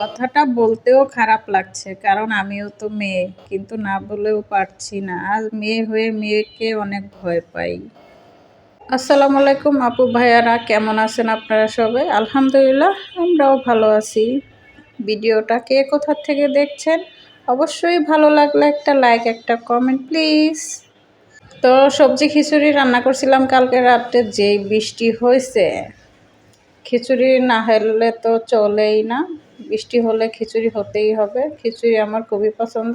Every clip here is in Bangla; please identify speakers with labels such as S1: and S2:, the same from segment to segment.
S1: কথাটা বলতেও খারাপ লাগছে, কারণ আমিও তো মেয়ে, কিন্তু না বলেও পারছি না। আর মেয়ে হয়ে মেয়েকে অনেক ভয় পাই। আসসালামু আলাইকুম আপু ভাইয়ারা, কেমন আছেন আপনারা সবাই? আলহামদুলিল্লাহ, আমরাও ভালো আছি। ভিডিওটা কে কোথার থেকে দেখছেন? অবশ্যই ভালো লাগলে একটা লাইক, একটা কমেন্ট, প্লিজ। তো সবজি খিচুড়ি রান্না করছিলাম কালকে রাত্রে যেই বৃষ্টি হয়েছে খিচুড়ি না হলে তো চলেই না। বৃষ্টি হলে খিচুড়ি হতেই হবে। খিচুড়ি আমার খুবই পছন্দ।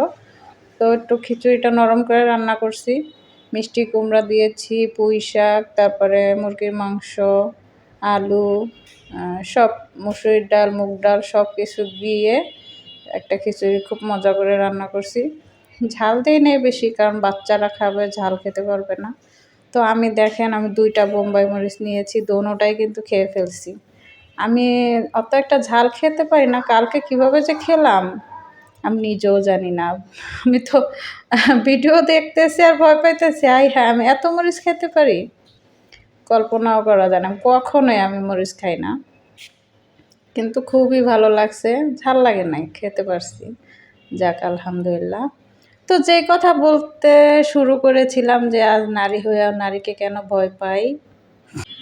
S1: তো একটু খিচুড়িটা নরম করে রান্না করছি। মিষ্টি কুমড়া দিয়েছি, পুঁই শাক, তারপরে মুরগির মাংস, আলু সব মুসুরির ডাল, মুগ ডাল সব কিছু দিয়ে একটা খিচুড়ি খুব মজা করে রান্না করছি। ঝাল দিই নেই বেশি, কারণ বাচ্চারা খাবে, ঝাল খেতে পারবে না। তো আমি দেখেন, আমি দুইটা বোম্বাই মরিচ নিয়েছি, দোনোটাই কিন্তু খেয়ে ফেলছি। আমি অত একটা ঝাল খেতে পারি না, কালকে কীভাবে যে খেলাম? আমি নিজেও জানি না। আমি তো ভিডিও দেখতেছি আর ভয় পাইতেছি। আই হ্যাঁ আমি এত মরিচ খেতে পারি? কল্পনাও করা যায় না। কখনোই আমি মরিচ খাই না। কিন্তু খুবই ভালো লাগছে। ঝাল লাগে নাই, খেতে পারছি। যাক, আলহামদুলিল্লাহ। তো যে কথা বলতে শুরু করেছিলাম যে আজ নারী হয়ে নারীকে কেন ভয় পাই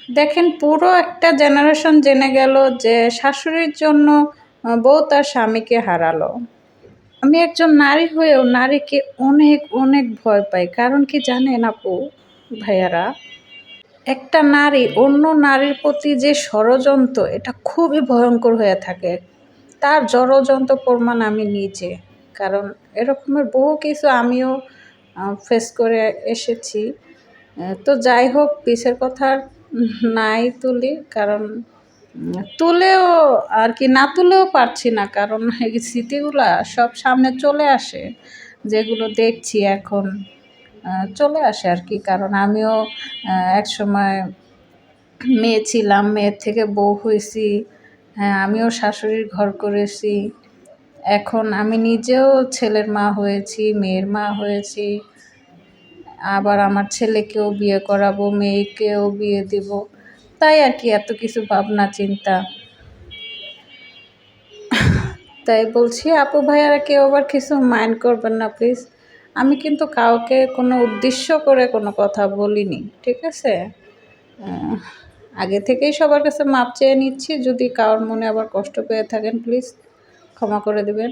S1: দেখেন, পুরো একটা জেনারেশন জেনে গেল যে শাশুড়ির জন্য বউ তার স্বামীকে হারালো। আমি একজন নারী হয়েও নারীকে অনেক অনেক ভয় পাই। কারণ কি জানেন আপু, ভাইয়ারা? একটা নারী অন্য নারীর প্রতি যে ষড়যন্ত্র, এটা খুবই ভয়ঙ্কর হয়ে থাকে। তার ষড়যন্ত্র প্রমাণ আমি নিজে। কারণ এরকমের বহু কিছু আমিও ফেস করে এসেছি। তো যাই হোক, পিসের কথা নাই তুলি, কারণ তুলেও আর কি, না তুলেও পারছি না, কারণ এই স্মৃতিগুলা সব সামনে চলে আসে, যেগুলো দেখছি এখন চলে আসে আর কি, কারণ আমিও এক সময় মেয়ে ছিলাম, মেয়ের থেকে বউ হয়েছি হ্যাঁ আমিও শাশুড়ির ঘর করেছি, এখন আমি নিজেও ছেলের মা হয়েছি, মেয়ের মা হয়েছি আবার আমার ছেলেকেও বিয়ে করাবো, মেয়েকেও বিয়ে দেব। তাই আর কি এত কিছু ভাবনা, চিন্তা। তাই বলছি, আপু ভাইয়ারা কেউ আবার কিছু মাইন্ড করবেন না প্লিজ আমি কিন্তু কাউকে কোনো উদ্দেশ্য করে কোনো কথা বলিনি, ঠিক আছে? আগে থেকেই সবার কাছে মাপ চেয়ে নিচ্ছি। যদি কারোর মনে আবার কষ্ট পেয়ে থাকেন প্লিজ ক্ষমা করে দেবেন।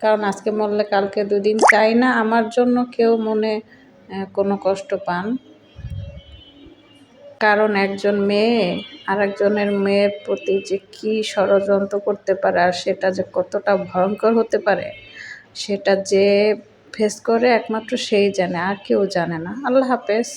S1: কারণ আজকে মরলে কালকে দুদিন চাই না। আমার জন্য কেউ মনে কোনো কষ্ট পান। কারণ একজন মেয়ে আর একজনের মেয়ের প্রতি যে কী ষড়যন্ত্র করতে পারে আর সেটা যে কতটা ভয়ঙ্কর হতে পারে, সেটা যে ফেস করে একমাত্র সেই জানে, আর কেউ জানে না। আল্লাহ হাফেজ।